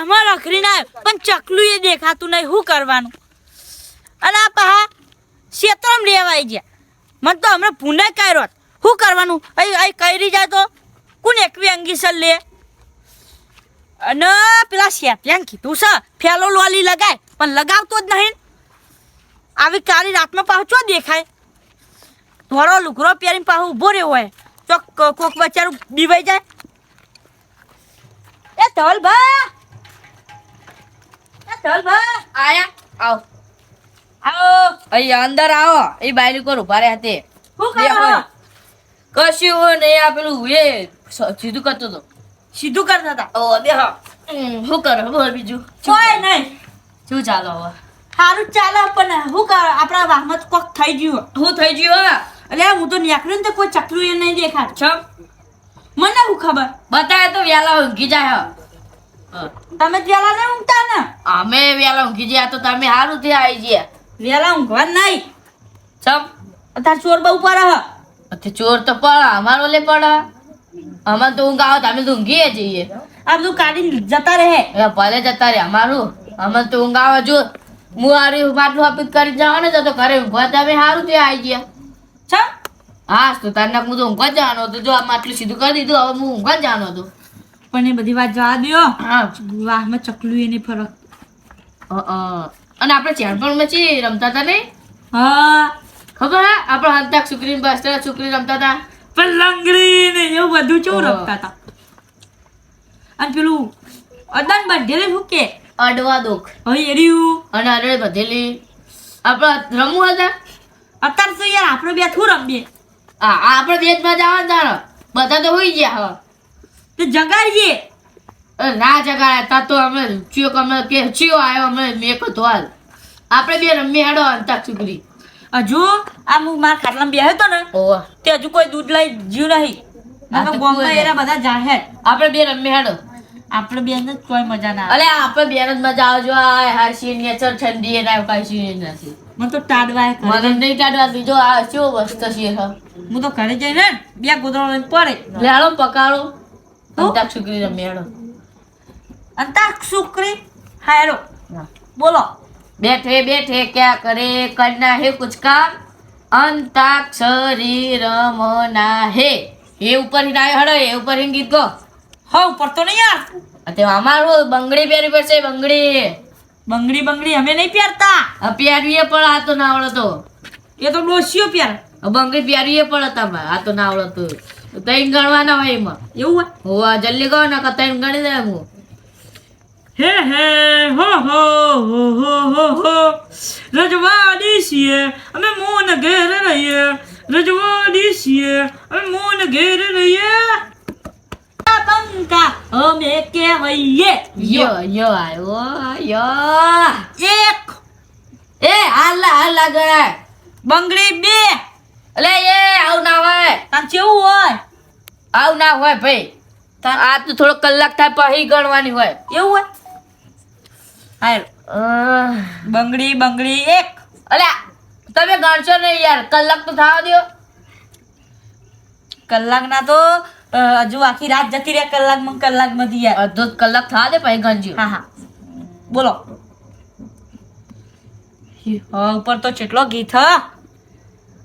વાહમાં રખડી ના પણ ચકલું એ દેખાતું નહીં. શું કરવાનું? અને આ પહા શેતરમ લેવાઈ ગયા. મને તો હમણાં પુનઃ કર્યો શું કરવાનું? અહીં અહીં કરી જાય તો કોણ એકવી અંગીસર લે? અને પેલા શેત્યાંગ કીધું છે ફેલો લોલી લગાય. પણ લગાવતો જ નહીં. આવી કાળી રાતમાં પાછો દેખાય? ધોરો લુગરો પહેરીને પાછો ઊભો રહ્યો હોય. તો કોક બચારું બીવાઈ જાય. એ ધવલ ભા એ ધવલ ભા આયા. આવો. આવો. અહીંયા અંદર આવો. એ બાયલી પર ઊભા રહ્યા તે. શું કરો કશું નહીં આ પેલું એ સીધું કરતો હતો સીધું કરતા હતા? ઓ બે હા. શું કરો? બોલ બીજું. કોઈ નહીં. શું ચાલો હવે? સારું ચાલે પણ શું કર? આપણા વાહમાં કોક થઈ ગયું શું થઈ ગયું હા એટલે હું તો નીકળ્યું ને તો કોઈ ચકલું એ નહીં દેખાત. છ મને શું ખબર? બતાવે તો વેલા ઊંઘી જાય તમે વેલા નહીં ઊંઘતા અમે વેલા ઊંઘી ગયા તો તમે સારું થી આવી ગયા. વેલા ઊંઘવા નહીં. ચમ? અત્યારે ચોર બહુ પડે ચોર તો પડે અમારો લે પડે. અમાર તો ઊંઘ આવે તો અમે તો ઊંઘીએ જઈએ. આ તું કાઢીને જતા રહે. ભલે જતા રહે અમારું. અમાર તો ઊંઘ આવે જો હું આરી માટલું હાપિત કરી જવાનું તો ઘરે ઊંઘવા તમે સારું તે આવી ગયા. છ હા તો તાર હું તો ઊંઘવા જવાનો હતો. જો આ માટલું સીધું કરી દીધું હવે હું ઊંઘવા જવાનો હતો. પણ એ બધી વાત જવા દો હા. વાહમાં ચકલું એને ફરક. અને આપણે ચેરપણમાં ચી રમતા હતા નહીં હા. ખબર હા? આપણે હંતાક છોકરી બાસ્ટર છોકરી રમતા હતા. પણ લંગડી ને એવું બધું ચેવું રમતા હતા. અને પેલું અદાન બાંધેલી શું કે? અડવા દુઃખ. હવે એર્યું. અને અડે બધેલી. આપણે રમવું હતા અત્યારે તો યાર આપણે બે શું રમીએ? હા આ જ બેચમાં જવાનું તારો બધા તો હોઈ ગયા હવે. તો જગાડીએ. ના જગાડ્યા તા તો અમે ચિયો અમે કે ચિયો આવ્યો અમે મેક હતો હાલ આપણે બે રમી હેડો અંતાક છોકરી હજુ આ હું મારા ખાટલામાં બેહ્યો હતો ને તે હજુ કોઈ દૂધ લઈ જીવ નહીં. બધા જાહેર. આપણે બે રમી હેડો. આપણે બે જ કોઈ મજા ના અલે આપણે બે જ મજા આવજો આ હાસી નેચર ઠંડી એના કઈ સી નથી. મને તો ટાડવાય કરે. મને નહીં ટાડવા દીજો આ શું વસ્તુ છે હા. તો ઘરે જઈને બે ગોદડો લઈને પડે. લેડો પકાડો હું? અંતાક છોકરી રમી હેડો. અને તાર છોકરી હાયરો. બોલો. બેઠે બેઠે ક્યાં કરે? કરના હે કુછ કામ અંતાક્ષરી રમના હે એ ઉપર હી નાય હડો એ ઉપર હી ગીત ગો. હવ પડતો નહીં યાર તે અમારું બંગડી પહેરવી પડશે બંગડી. બંગડી બંગડી અમે નહીં પહેરતા. પહેરવીએ પણ આ તો ના આવડતો એ તો ડોસીઓ પહેર. બંગડી પહેરવીએ પણ તમે આ તો ના તો. તૈન ગણવાના હોય એમાં. એવું હોય? હોવા જલ્દી કહો ને કે તૈન ગણી દે હું. હે હે હો હો હો હો હો હો. રજવાડી છીએ અમે મોન ઘેર રહીએ. રજવાડી છીએ અમે મોન ઘેર રહીએ. બંકા અમે કહેવાઈએ. યો યો એક. એ હાલા હાલા ગણાય બંગડી બે. અલે એ આવું ના હોય. આમ કેવું હોય? આવું ના હોય ભાઈ. આ તો થોડો કલાક થાય પછી ગણવાની હોય. એવું હોય? બંગડી બંગડી એક. અલ્યા તમે ગણશો નહીં યાર. કલાક તો થવા દો કલાકના તો હજુ આખી રાત જતી રહે કલાકમાં કલાકમાંથી યાર. અડધો કલાક થવા દે પછી ગણજો. હા હા. બોલો. ઉપર તો કેટલો ગીત હા.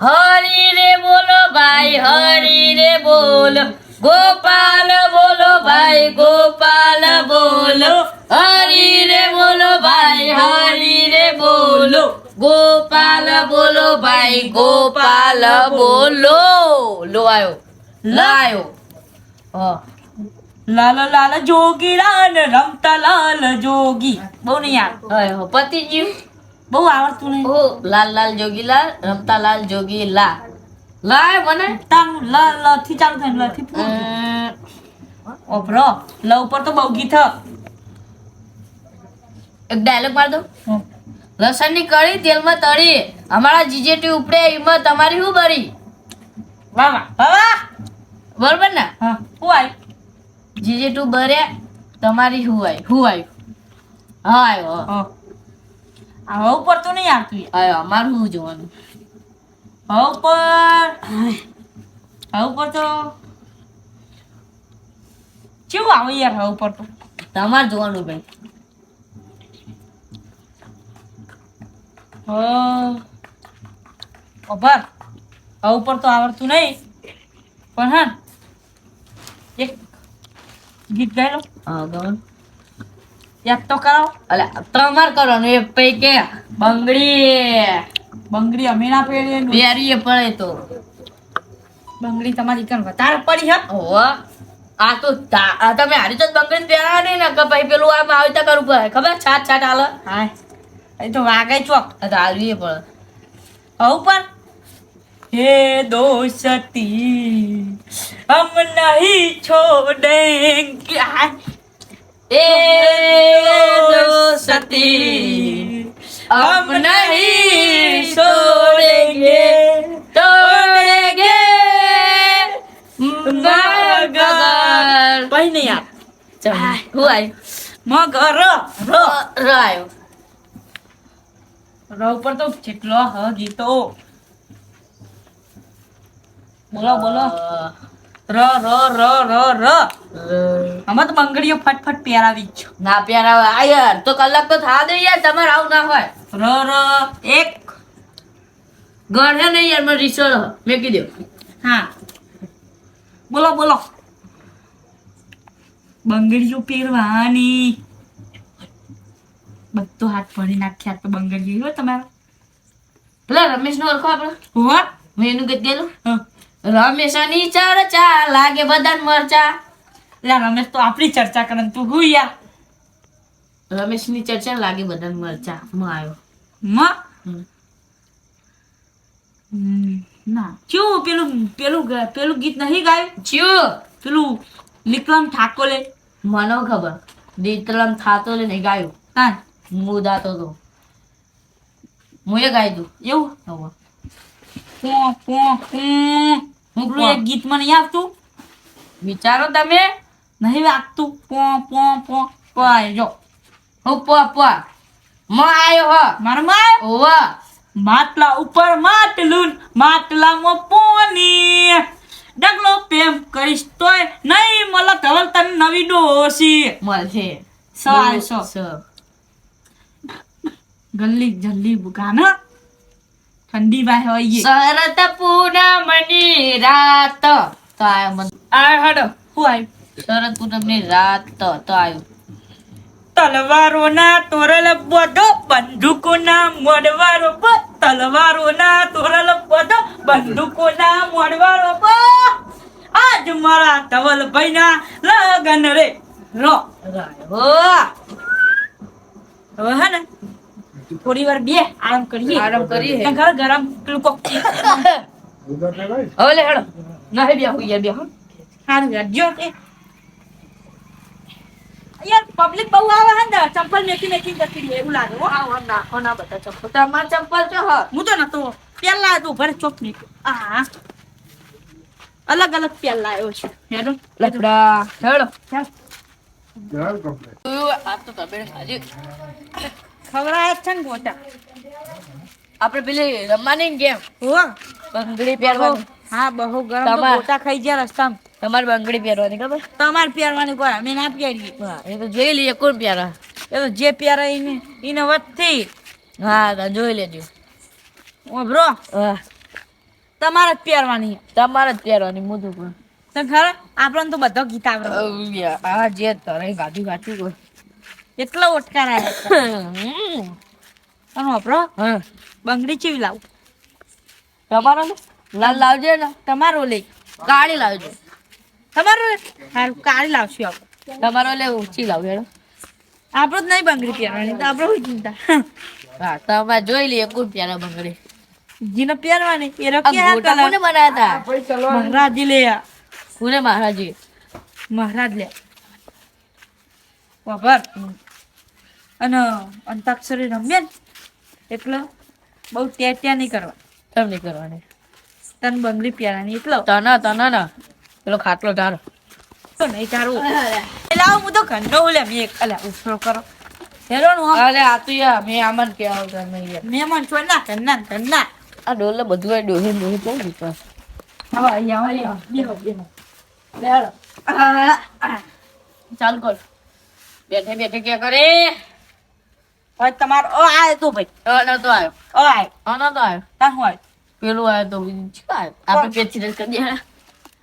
હરી રે બોલો ભાઈ હરી રે બોલો. ગોપાલ બોલો ભાઈ ગોપાલ ગોપાલ બોલો ભાઈ ગોપાલ બોલો. લો આયો લાયો લાલ લાલ જોગી લાલ રમતા લાલ જોગી. બહુ નહીં યાર પતિ જીવ બહુ આવડતું નહીં. ઓ લાલ લાલ જોગીલાલ રમતા લાલ જોગીલા લાય મને? તાનું લ લ થી ચાલુ થાય લ થી પૂરું થાય. પર લ ઉપર તો બહુ ગીત એક ડાયલોગ માર દો. લસણની કળી તેલમાં તળી. અમારા જીજેટી ઉપડે એમાં તમારી શું બરી? વાહ વાહ બરોબર ને? હા. હું આય? જીજેટું બરે તમારી શું આવ્યું હા આવ્યો હા. હા. હવે ઉપર તો નહીં આવતું આવ્યો અમારું શું જોવાનું? હવે ઉપર હવે ઉપર તો કેવું આવે યાર હવે ઉપર તો? તમારે જોવાનું ભાઈ. ખબર આ ઉપર તો આવડતું નહીં. પણ હા એક ગીત ગાઈ લો. હા ગણ યાદ તો કરો. અલે તમારે કરવાનું એ પૈકી. બંગડી. બંગડી અમે ના પહેરીએ. પહેરીએ પડે તો. બંગડી તમારી કણ વધારે પડી હે. હો આ તો આ તમે હારી તો બંગડી પહેરા નહીં ને કે ભાઈ પેલું આમ આવી રીતે કરવું પડે. ખબર? છાટ છાટ હાલ. હા એ તો વાગે ચોક હાલવી પણ હવ પર હે દોસ્તી હમ નહીં છોડેંગે એ દોસ્તી હમ નહીં છોડેંગે તોડેંગે મગર પછી નહીં આપ હું આવ્યો મગર ર ર આવ્યો ર ઉપર તો જેટલો હ ગીતો. બોલો બોલો. ર ર ર ર ર. અમે તો બંગડીઓ ફટફટ પહેરાવી જ ના પ્યારા આ યાર તો કલાક તો થા દે યાર તમારે આવું ના હોય. ર ર એક. ગણ હે નહીં યાર મને રીસોડ હ. મેં કીધું હા. બોલો બોલો. બંગડીઓ પહેરવાની. બધો હાથ ભરી નાખ્યા તો બંગડીઓ હોય તમારો. પેલા રમેશ નો ઓળખો આપડે? હોવા હું? એનું કીધું ગયેલું રમેશની ચર્ચા લાગે બધાને મરચા. લા રમેશ તો આપણી ચર્ચા કરે તું હું યાર રમેશની ચર્ચા લાગે બધાને મરચા. મ આવ્યો. માં ના. કેવું પેલું પેલું પેલું ગીત નહીં ગાયું? ચિયું. પેલું વિક્રમ ઠાકોરે. મને ખબર. દીતલમ થાતો ને નહીં ગાયું. હા. હું દાતો તો મુએ ગાઈ દઉં. એવું? હવે પો પો પો હું પેલું એક ગીત મને નહીં આવતું વિચારો તમે? નહીં વાગતું. પો પો પો પો આય જો. હું પ પ મ આયો હ. મારા માં ઓવા માટલા ઉપર માટલું માટલામાં પોની ડગલો પ્રેમ કરીશ તોય નહીં મળે ધવલ તને નવી ડોસી. મળશે. સો આય સો સ. ગલ્લી જલ્દી ગાના. ઠંડી બાય હોય શરત પૂનમની રાત તો આયો મન. આ હડો. હું આય? શરત પૂનમની રાત તો આયો. તલવારો ના તોરલ બધો બંદૂકોના મોડવારો બ. તલવારો ના તોરલ બધો બંદૂકોના મોડવારો બ. આજ મારા તવલ ભાઈ લગન રે. રો. હવે હે ને? થોડી વાર બે આરામ કરીએ. આરામ કરીએ. ત્યાં ઘર ગરમ પેલું કોક હવે લે હેડો. નહીં બે હું યાર બે હા સારું રાજ્યો કે. યાર પબ્લિક બહુ આવે હે ને ચંપલ મેકી મેકી જતી એવું લાગે હો. આવો નાખો ના બધા ચંપલ. તમારા ચંપલ છો હ. હું તો નતો. પેલા તો ભરે ચોકની આ અલગ અલગ પેલા આવ્યો છે. હેડો. લફડા. હેડો. ચાલ. આ તો તબેડ ખાલી ખવડાય જ છે ને ગોટા. આપણે પેલી રમવાની ગેમ. હો. બંગડી પહેરવાની. હા બહુ ગરમ ગોટા ખાઈ ગયા રસ્તામાં. તમારે બંગડી પહેરવાની ખબર? તમારે પહેરવાની કોઈ અમે ના પહેરીએ. એ તો જોઈ લઈએ કોણ પહેરા. એ તો જે પહેરે એને એને વધતી. હા જોઈ લેજો. ઓ બ્રો હા. તમારે જ પહેરવાની. તમારે જ પહેરવાની મોઢું પણ ખરા આપણને તો બધો ગીત આવડે. હા જે તરે ગાડી ગાડી કોઈ એટલો ઓટકાર આવ્યો વાપરો. બંગડી ચીવી લાવ. તમારો ને? લાલ લાવજે ને. તમારો લઈ. કાળી લાવજો. તમારો સારું કાળી લાવશું આપણે. તમારો લે ઊંચી લાવજો હેડો. આપણો જ નહીં બંગડી પહેરવાની તો આપણો હોય ચિંતા. હા તમારે જોઈ લઈએ કોણ પહેરા બંગડી. જીને પહેરવાની. એ આ રખી કોને બનાવ્યા હતા મહારાજ લે આ. કોને મહારાજી? મહારાજ લે. વાપર. અને અંતાક્ષરી રમીએ ને એટલે બહુ ત્યાં ત્યાં નહીં કરવા. કેમ નહીં કરવાની. તને બંગલી પ્યારાની એટલો. તના તના ના. પેલો ખાટલો તો નહીં તારું એટલે આવું હું તો ઘંટો મેં એક અલ્યા ઉછળો કરો. હેરો નું આમ અરે આ તો યાર મેં આમાં જ કહેવા આવતા નહીં યાર. મહેમાન છો ના ઘરના આ ડોલે બધું આ ડોહી ડોહી કેમ વિશ્વાસ હવે અહીંયા અહીંયા બેહો બેહો. ચાલુ કર બેઠે બેઠે ક્યાં કરે? હવે તમારો અ આયો તો ભાઈ. અ નતો આવ્યો. અ આયો. અ નતો આવ્યો. તાર હું આયો? પેલું આવ્યો તો બીજું શું આવ્યું? આપણે પેથી રસ કરી દે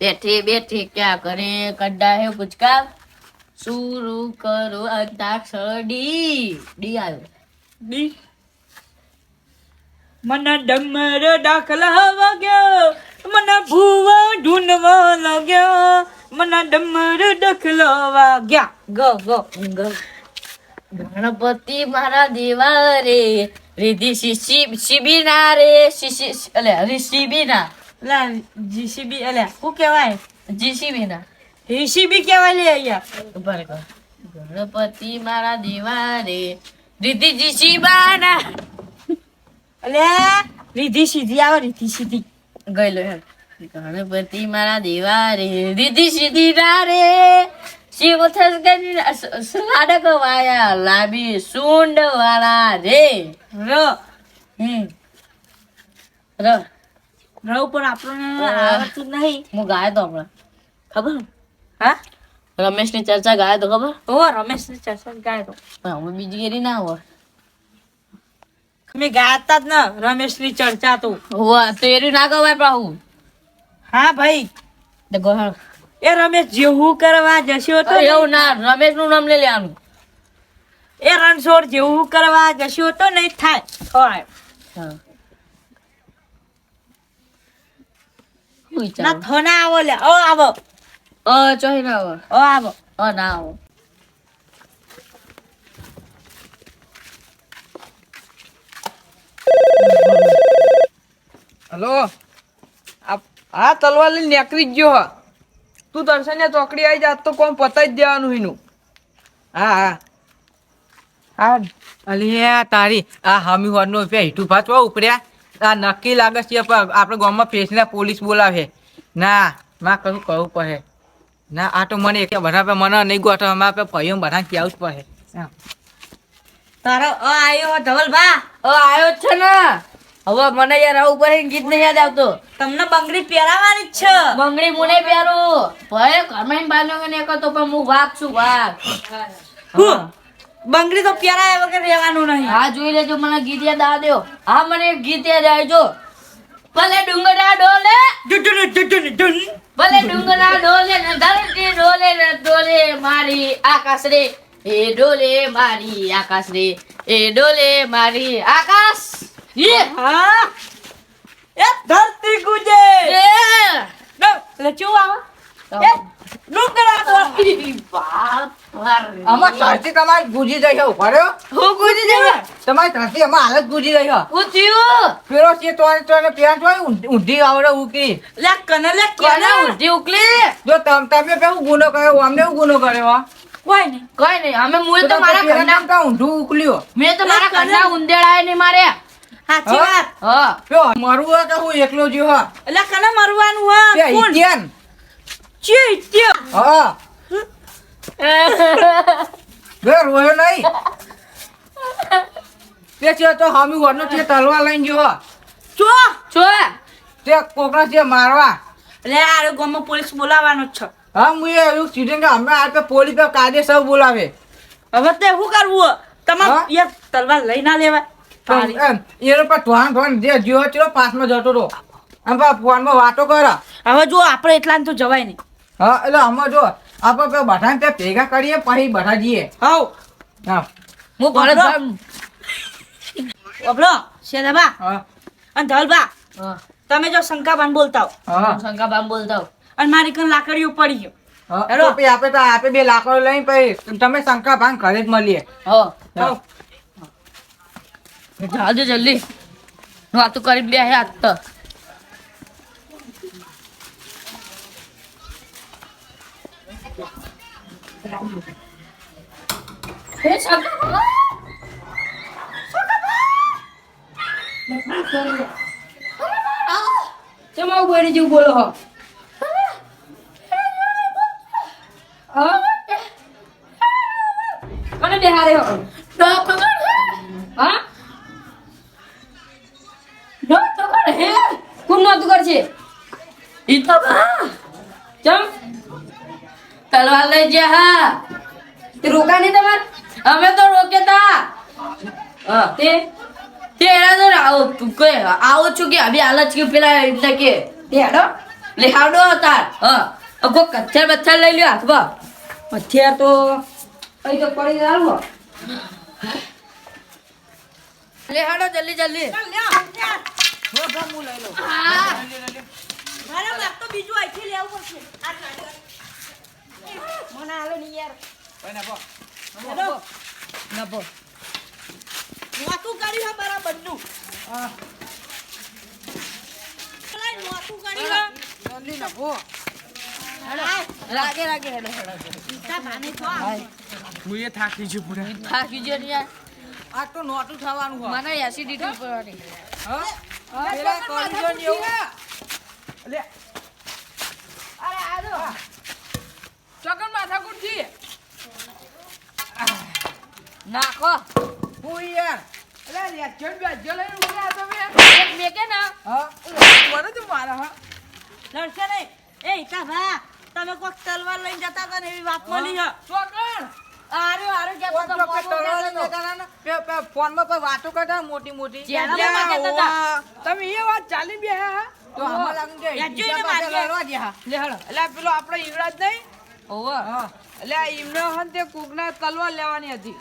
બેઠી બેઠી ક્યાં કરે? કડા હે પૂચકા? શુરુ કરો? અંતાક્ષર. ડી આવ્યો. ડી. મને ડમર દાખલા વાગ્યો મને ભૂવા ઢૂંઢવા લાગ્યા. મને ડમર દાખલા વાગ્યા ગો ગો ગંગ. ગણપતિ મારા દેવા રે. રીધિ શિબીના રે. અલ્યા અલે રિશિબીના લા જીસીબી અલ્યા શું કહેવાય? જીસીબીના. હિસીબી કહેવાય લે અહીંયા. ઊભા રહો. ગણપતિ મારા દેવા રે. રીધિ જીસીબાના. અલ્યા રીધિ સીધી આવે રીધિ સીધી. ગયેલો હે ગણપતિ મારા દેવા રે. રીધિ સીધી ના રે. શિવ થસ સાડક વાયા લાંબી સુંડ વાળા રે. ર. હમ. ર. ર ઉપર આપણને આવડતું નહીં. હું ગાયો તો હમણાં. ખબર? હા? રમેશની ચર્ચા ગાય તો ખબર? ઓ રમેશની ચર્ચા ગાય તો. હું બીજી ગેરી ના હોય. મેં ગાતા જ ન રમેશની ચર્ચા તો. હોવા તો એરી ના ગવાય પાહુ. હા ભાઈ. તો ગોહળ એ રમેશ જેવું કરવા જશો તો એવું ના રમેશનું નામ લઈ લેવાનું. એ રણછોડ જેવું કરવા જશો તો નહીં થાય. ના થો ના આવો લે. ઓ આવો. અ ચોહી ના આવે? ઓ આવો. અ ના આવો. હલો. આ હા તલવાર લઈને નીકળી જ ગયો હ. તું દર્શને ચોકડી આવી જાત તો કોમ પતાઈ જ દેવાનું એનું હા હા. હા. અલી તારી આ હમી વારનો રૂપિયા હીઠું ભાચવા ઉપડ્યા. આ નક્કી લાગે છે પણ આપણે ગામમાં પેશના પોલીસ બોલાવે. ના માં કશું કરવું પડે. ના આ તો મને એક બધા મને નહીં ગોઠવ અમારે ભાઈઓ બધા ક્યાં જ પડે. હા. તારો અ આયો ધવલભા. અ આવ્યો જ છે ને. હવે મને યાર આવું ઉપર ગીત નહીં યાદ આવતો. તમને બંગડી પહેરાવાની જ છે. બંગડી મુને પહેરું. ભય ઘરમાં બાંધો ને કરતો પણ હું વાઘ છું વાઘ. બંગડી તો પહેરાય વગર રહેવાનું નહીં. હા જોઈ લેજો મને ગીત યાદ આવા દો. હા મને ગીત યાદ આવજો ભલે ડુંગરા ડોલે. ભલે ડુંગરા ડોલે ને ધરતી ડોલે ને ડોલે મારી આકાશ રે એ ડોલે મારી આકાશ રે એ ડોલે મારી આકાશ. યે હા. એ ધરતી ગુજે. એ! એટલે ચું આવે એ ડુંગરા પર. બાપ. આમાં ધરતી તમારી ગુજી રહી છે ઊભા હું ગુજી જવા તમારી ધરતી આમાં હાલત ગુજી છે હું. થયું? પેલો છે તો તો પેન્ટ હોય ઊંધી- આવડે ઉકલી લે કને લે કોને ઊંધી ઉકલી જો તમ તમે પેલું ગુનો કર્યો અમને એવું ગુનો કર્યો કોઈ નહીં. કઈ નહીં અમે મુએ તો મારા ઘરના ઊંધું ઉકલ્યો મેં તો મારા? ઘરના ઊંધેડાય નહીં મારે સાચી હા? વાત. હા. જો મારું હોય કે હું એકલો જ્યો હા? એટલે કને મરવાનું હા? તે કોણ? ઈત્યાન. ચે ત્યો હા. બે રોયો નહીં. તે છે તો હામી વરનો તે તલવા લઈને જો હા. ચો? છો તે કોકરા છે મારવા. એટલે આ ગામમાં પોલીસ બોલાવવાનો જ છે. હા હું એવું સીધે કે અમે આ પે પોલીસ પે કાયદેસર બોલાવે. હવે તે શું કરવું? હા? તમારે તલવાર લઈ ના લેવાય. તો એનો પર ધોન ધોન જે જ્યો ચલો પાસમાં જતો તો આમ પા ફોનમાં વાતો કરો. હવે જો આપણે એટલા તો જવાય નહીં. હા એટલે અમે જો આપણે પે બધા ત્યાં ભેગા કરીએ પછી બધા જઈએ હવ હા. હું ઘરે બરાબર. શેદાબા હા. અને ધવલબા હા. તમે જો શંકાબાન બોલતા હો. હા બોલતા હોઉં. અને મારી કન લાકડીઓ પડી ગયો. હા, હેલો. તો આપણે તો આપે બે લાકડો લઈને પછી તમે શંકાબાન ઘરે જ મળીએ. હા. જાજો જલ્દી. વાતું કરી બે હે શંકાબા. તો. આવું બોલી જેવું બોલો હો? મને બેહારે હા. તલવાર લઈ જા હા. તે રોકા નહીં તમાર? અમે તો રોકેતા. હા. તે તે એના તો આવો કે આવો છું કે અભી હાલત કે પેલા એટલે કે. તે હેડો. લે હાડો હતા હા. કોઈ કચ્છર બચ્છર લઈ લ્યો હાથમાં. હથિયાર તો અહીં તો પડી જાવ લે હાડો જલ્દી જલ્દી. મારે મારે તો બીજું અહીંથી લેવું પડશે. મને હાલો યાર કર્યું હે કર્યું હેડો હેડો. હું એ થાકી છું પૂરા થાકી યાર આ તો નોટું થવાનું હોય મને એસિડિટી ઉપરવાની હા પેલા કોલિજન એવું લે અરે આજો ચોકન માથાકૂટથી નાખો. હું યાર. અલે રિએક્શન બેજો લઈને ઊભા તમે. એક મેકે ના. હા? મને તો મારા હા. લડશે નહીં. એ ઈચ્છા ભા તમે કોક તલવાર લઈને જતા હતા ને એવી વાત મળી છે. ચોકન આરો આરો કે તો ફોનમાં પર વાતો કરતા મોટી મોટી. તમે એ વાત ચાલી બે હા તો આમાં લાગે કે ઈજા પાસે માર્ગે. લડવા દ્યા. લે હળો. એટલે પેલો આપણો યુવરાજ નહીં? ઓવર હા. એટલે આ ઈમને હન તે કૂકના તલવાર લેવાની હતી.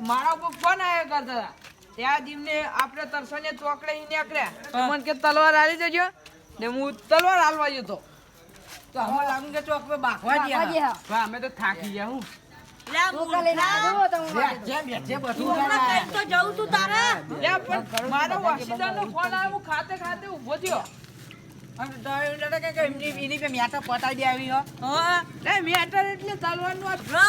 મારા ઉપર ફોન આવ્યા કરતા હતા. ત્યાં જ આપણે તરસને ચોકડે ઈ નીકળ્યા. મને કે તલવાર આલી જજો ને હું તલવાર હાલવા જતો તો. અમે લાગુ કે ચોક પે બાખવા ગયા. હા અમે તો થાકી ગયા હું. ખાતે ખાતે ઊભો થયો. અને તો કે કે એમની મેટર પતાઈ આવી હો. હા. મેટર એટલે ચાલવાનું આ બ્રો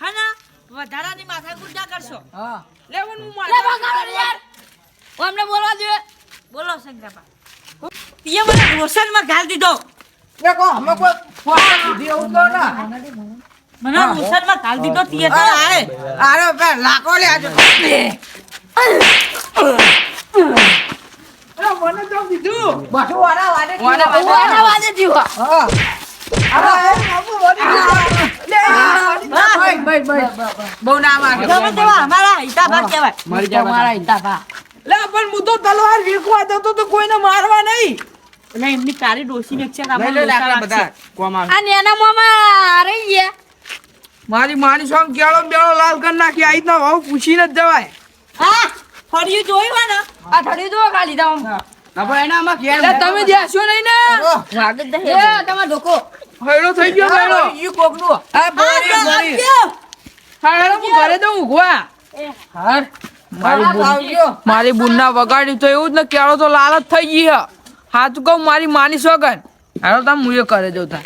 હા ના વધારાની માથાકૂટ ના કરશો. હા. લે હું લે મારા યાર. ઓ અમને બોલવા દે બોલો સંગ્રાપા તીએ મને રોશનમાં ઘાલ દીધો. લે કો હમે કો ફોન સુધી હું તો ના. મને રોશનમાં ઘાલ દીધો તીએ તો આરે આરે બે લાકો લે આજે મને તો કીધું. બધું વાડા વાડે ઓના વાડે દીવા હા. અરે બાબુ વાડે બહુ ના માગે અમારા હિસાબા કહેવાય મરી તમારા હિતાબા લે પણ હું તો તલવાર વીખવા જતો તો કોઈને મારવા નહીં. એટલે એમની કાળી ડોસી ને છે લઈ લે લાકડા બધા આ નેના મામા રહી ગયા. મારી માની સોંગ કેળો બેળો લાલ કરી નાખી આઈ તો હવે પૂછીને જ જવાય. હા ફર્યું જોયું હોય ને? આ થડી દો ખાલી તમે લે તમે જ્યાશો નહીં ને? વાગે દે એ તમાર ધોકો હૈડો થઈ ગયો હૈડો ઈ કોકનું. આ બોરી બોરી આપજો. હું ઘરે દઉં ઊંઘવા હાર મારી બુન મારી બુનના વગાડી તો એવું જ ને કેળો તો લાલ જ થઈ ગઈ હે. હાથ કહું મારી માની સોગન હાલો તમે મુએ કરે જતા